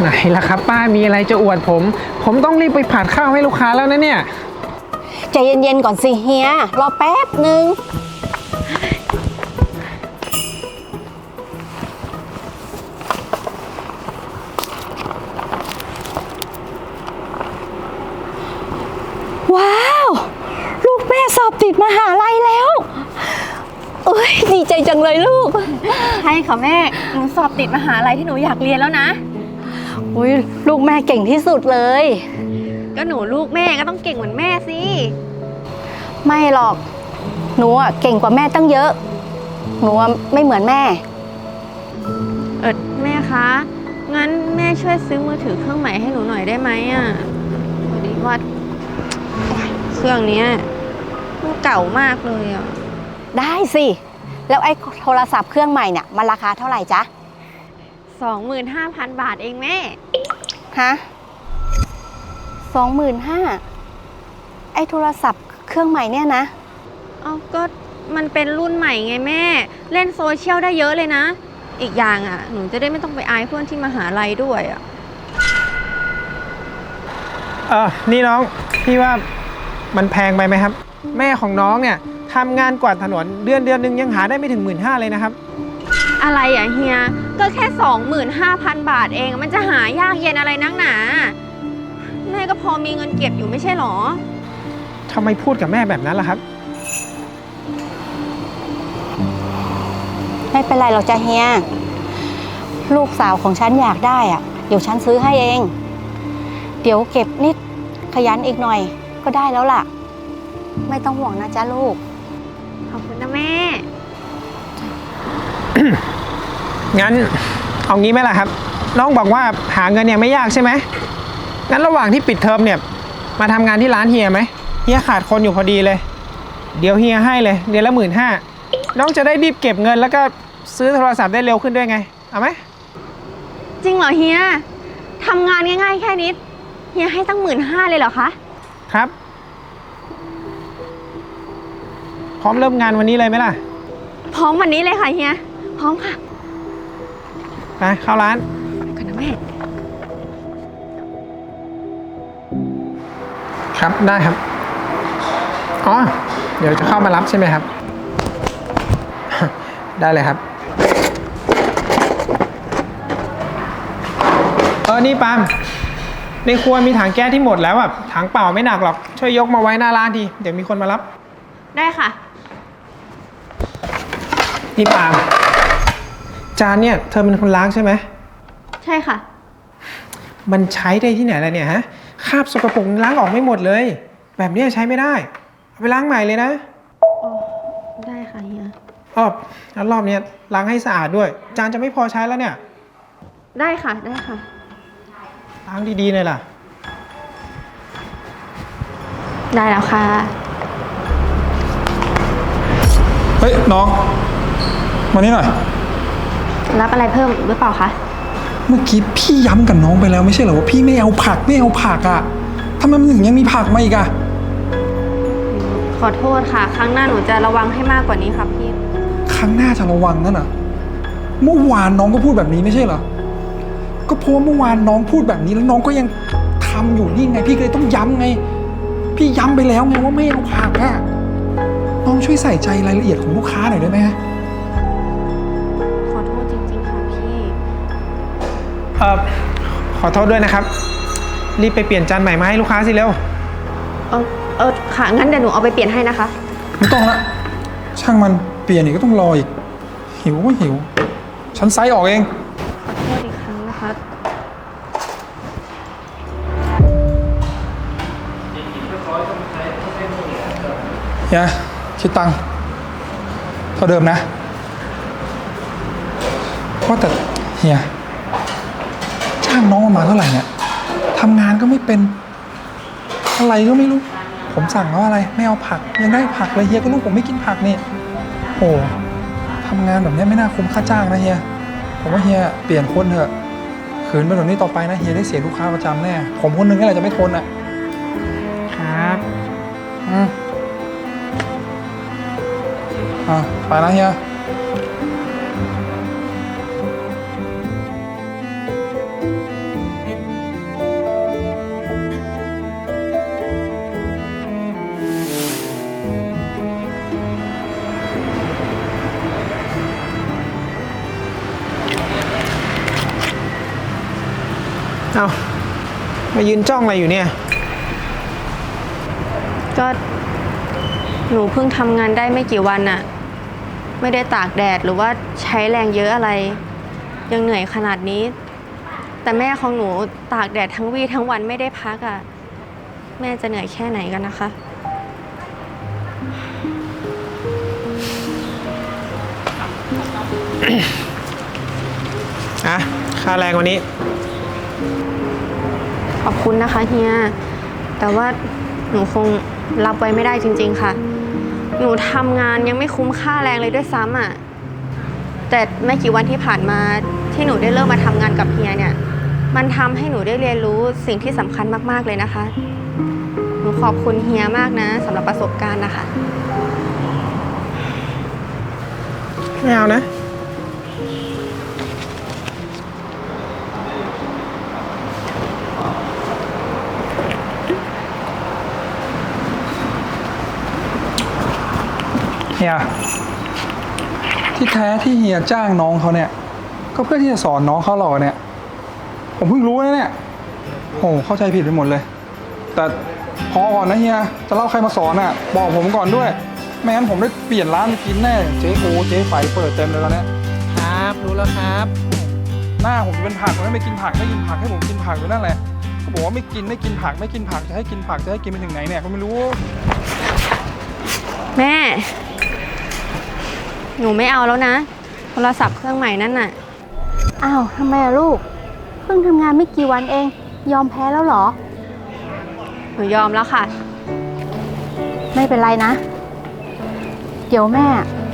ไหนล่ะครับ ป้ามีอะไรจะอวดผม ผมต้องรีบไปผัดข้าวให้ลูกค้าแล้วนะเนี่ย ใจเย็นๆก่อนสิเฮีย รอแป๊บหนึ่งว้าว ลูกแม่สอบติดมหาลัยแล้ว เอ้ย ดีใจจังเลยลูก ใช่ค่ะแม่ หนูสอบติดมหาลัยที่หนูอยากเรียนแล้วนะ อุ้ยลูกแม่เก่งที่สุดเลย ก็หนูลูกแม่ก็ต้องเก่งเหมือนแม่สิ ไม่หรอก หนูอะเก่งกว่าแม่ตั้งเยอะ หนูอะไม่เหมือนแม่ เออแม่คะ งั้นแม่ช่วยซื้อมือถือเครื่องใหม่ให้หนูหน่อยได้ไหมอะพอดีว่าเครื่องเนี้ยมันเก่ามากเลยอะ ได้สิ แล้วไอ้โทรศัพท์เครื่องใหม่เนี่ยมันราคาเท่าไหร่จ๊ะ สองหมื่นห้าพันบาทเองแม่ ฮะสองหมื่นห้าไอ้โทรศัพท์เครื่องใหม่เนี่ยนะ เอาก็มันเป็นรุ่นใหม่ไงแม่ เล่นโซเชียลได้เยอะเลยนะ อีกอย่างอะ หนูจะได้ไม่ต้องไปอายเพื่อนที่มหาลัยด้วยอะ เออนี่น้อง พี่ว่ามันแพงไปไหมครับ แม่ของน้องเนี่ยทำงานกวาดถนนเดือนเดือนหนึ่งยังหาได้ไม่ถึงหมื่นห้าเลยนะครับ อะไรอะเฮีย ก็แค่สองหมื่นห้าพันบาทเอง มันจะหายากเย็นอะไรนักหนาแม่ก็พอมีเงินเก็บอยู่ไม่ใช่หรอ ทำไมพูดกับแม่แบบนั้นล่ะครับ ไม่เป็นไรหรอกจ้ะเฮีย ลูกสาวของฉันอยากได้อะเดี๋ยวฉันซื้อให้เอง เดี๋ยวเก็บนิดขยันอีกหน่อยก็ได้แล้วล่ะ ไม่ต้องห่วงนะจ๊ะลูก ขอบคุณนะแม่ งั้นเอางี้ไหมล่ะครับ น้องบอกว่าหาเงินเนี่ยไม่ยากใช่ไหมงั้นระหว่างที่ปิดเทอมเนี่ย มาทำงานที่ร้านเฮียไหมเฮียขาดคนอยู่พอดีเลย เดี๋ยวเฮียให้เลย เดือนละหมื่นห้าน้องจะได้รีบเก็บเงินแล้วก็ซื้อโทรศัพท์ได้เร็วขึ้นด้วยไง เอาไหมจริงเหรอเฮียทำงานง่ายๆ แค่นี้เฮียให้ตั้งหมื่นห้าเลยเหรอคะ ครับ พร้อมเริ่มงานวันนี้เลยไหมล่ะ พร้อมวันนี้เลยค่ะเฮีย พร้อมค่ะไปเข้าร้านกันนะแม่ ครับได้ครับ อ๋อ เดี๋ยวจะเข้ามารับใช่ไหมครับ ได้เลยครับ เออ นี่ปาล์มในครัวมีถังแก๊สที่หมดแล้วอะ ถังเปล่าไม่หนักหรอก ช่วยยกมาไว้หน้าร้านที เดี๋ยวมีคนมารับ ได้ค่ะ นี่ปาล์ม จานเนี่ยเธอเป็นคนล้างใช่ไหม ใช่ค่ะ มันใช้ได้ที่ไหนล่ะเนี่ยฮะคราบสกปรกล้างออกไม่หมดเลย แบบเนี้ยใช้ไม่ได้เอาไปล้างใหม่เลยนะได้ค่ะเฮียอ๋อแล้วรอบเนี้ยล้างให้สะอาดด้วย จานจะไม่พอใช้แล้วเนี่ย ได้ค่ะได้ค่ะ ล้างดีๆเลยล่ะ ได้แล้วค่ะ เฮ้ยน้อง มานี่หน่อย รับอะไรเพิ่มหรือเปล่าคะ เมื่อกี้พี่ย้ำกับน้องไปแล้วไม่ใช่เหรอว่าพี่ไม่เอาผักไม่เอาผักอะ่ะทำไมมันถึงยังมีผักมาอีกอะ่ะ ขอโทษค่ะ ครั้งหน้าหนูจะระวังให้มากกว่านี้ครับพี่ ครั้งหน้าจะระวังนั่นอะ เมื่อวานน้องก็พูดแบบนี้ไม่ใช่เหรอ ก็เพราะว่าเมื่อวานน้องพูดแบบนี้แล้วน้องก็ยังทำอยู่นี่ไง พี่ก็เลยต้องย้ำไง พี่ย้ำไปแล้วไงว่าไม่เอาผักอะน้องช่วยใส่ใจรายละเอียดของลูกค้าหน่อยได้ไหมฮะ เออขอโทษด้วยนะครับ รีบไปเปลี่ยนจานใหม่มาให้ลูกค้าสิเร็ว เออเออค่ะ งั้นเดี๋ยวหนูเอาไปเปลี่ยนให้นะคะ ไม่ต้องละ ช่างมันเปลี่ยนอีกก็ต้องรออีก หิวก็หิว ฉันไซส์ออกเอง ขอโทษอีกครั้งนะคะเฮียคิดตังค์เท่าเดิมนะ ว่าแต่เฮีย จ้างน้องมาเท่าไหร่เนี่ยทำงานก็ไม่เป็น อะไรก็ไม่รู้ ผมสั่งว่าอะไร ไม่เอาผัก ยังได้ผักเลยเฮียก็รู้ผมไม่กินผักนี่โอ้ทำงานแบบนี้ไม่น่าคุ้มค่าจ้างนะเฮีย ผมว่าเฮียเปลี่ยนคนเถอะขืนไปแบบนี้ต่อไปนะเฮียได้เสียลูกค้าประจำแน่ ผมคนหนึงก็แหละจะไม่ทนอะ ครับอืมอะไปนะเฮีย เอามายืนจ้องอะไรอยู่เนี่ย ก็หนูเพิ่งทำงานได้ไม่กี่วันน่ะ ไม่ได้ตากแดดหรือว่าใช้แรงเยอะอะไร ยังเหนื่อยขนาดนี้ แต่แม่ของหนูตากแดดทั้งวี่ทั้งวันไม่ได้พักอะ่ะ แม่จะเหนื่อยแค่ไหนกันนะคะ อะ ค่าแรงวันนี้ ขอบคุณนะคะเฮีย แต่ว่าหนูคงรับไว้ไม่ได้จริง ๆ ค่ะ หนูทำงานยังไม่คุ้มค่าแรงเลยด้วยซ้ำอะ แต่ไม่กี่วันที่ผ่านมาที่หนูได้เริ่มมาทำงานกับเฮียเนี่ย มันทำให้หนูได้เรียนรู้สิ่งที่สำคัญมากๆเลยนะคะ หนูขอบคุณเฮียมากนะสำหรับประสบการณ์นะคะ ไม่เอานะ เฮียที่แท้ที่เฮียจ้างน้องเขาเนี่ย ก็เพื่อที่จะสอนน้องเขาหรอเนี่ย ผมเพิ่งรู้นะเนี่ยโอ้เข้าใจผิดไปหมดเลย แต่พอก่อนนะเฮียจะเล่าใครมาสอนอะ บอกผมก่อนด้วยไม่งั้นผมได้เปลี่ยนร้านไปกินแน่เจ๊โอเจ๊ไฝเปิดเต็มเลยตอนเนี้ยครับรู้แล้วครับ หน้าผมจะเป็นผักผมไม่ไปกินผักไม่กินผักให้ผมกินผักอยู่นั่นแหละก็บอกว่าไม่กินไม่กินผักไม่กินผักจะให้กินผักจะให้กินไปถึงไหนเนี่ยก็ไม่รู้ แม่ หนูไม่เอาแล้วนะ โทรศัพท์เครื่องใหม่นั่นน่ะ อ้าวทำไมอะลูก เพิ่งทำงานไม่กี่วันเอง ยอมแพ้แล้วเหรอ หนูยอมแล้วค่ะ ไม่เป็นไรนะ เดี๋ยวแม่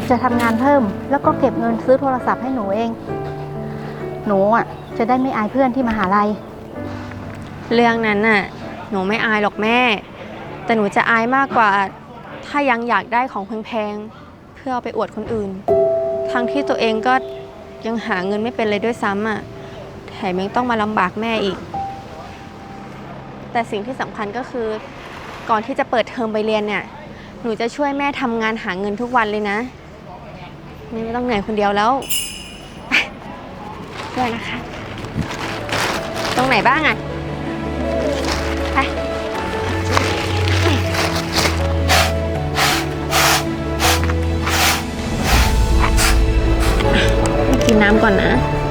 จะทำงานเพิ่ม แล้วก็เก็บเงินซื้อโทรศัพท์ให้หนูเอง หนูอะจะได้ไม่อายเพื่อนที่มหาลัย เรื่องนั้นน่ะ หนูไม่อายหรอกแม่ แต่หนูจะอายมากกว่า ถ้ายังอยากได้ของแพงๆเพื่อเอาไปอวดคนอื่น ทั้งที่ตัวเองก็ยังหาเงินไม่เป็นเลยด้วยซ้ำอะ แถมยังต้องมาลำบากแม่อีก แต่สิ่งที่สำคัญก็คือ ก่อนที่จะเปิดเทอมไปเรียนเนี่ย หนูจะช่วยแม่ทำงานหาเงินทุกวันเลยนะแม่ไม่ต้องเหนื่อยคนเดียวแล้วด้วยนะคะ ตรงไหนบ้างอะ ก่อนนะ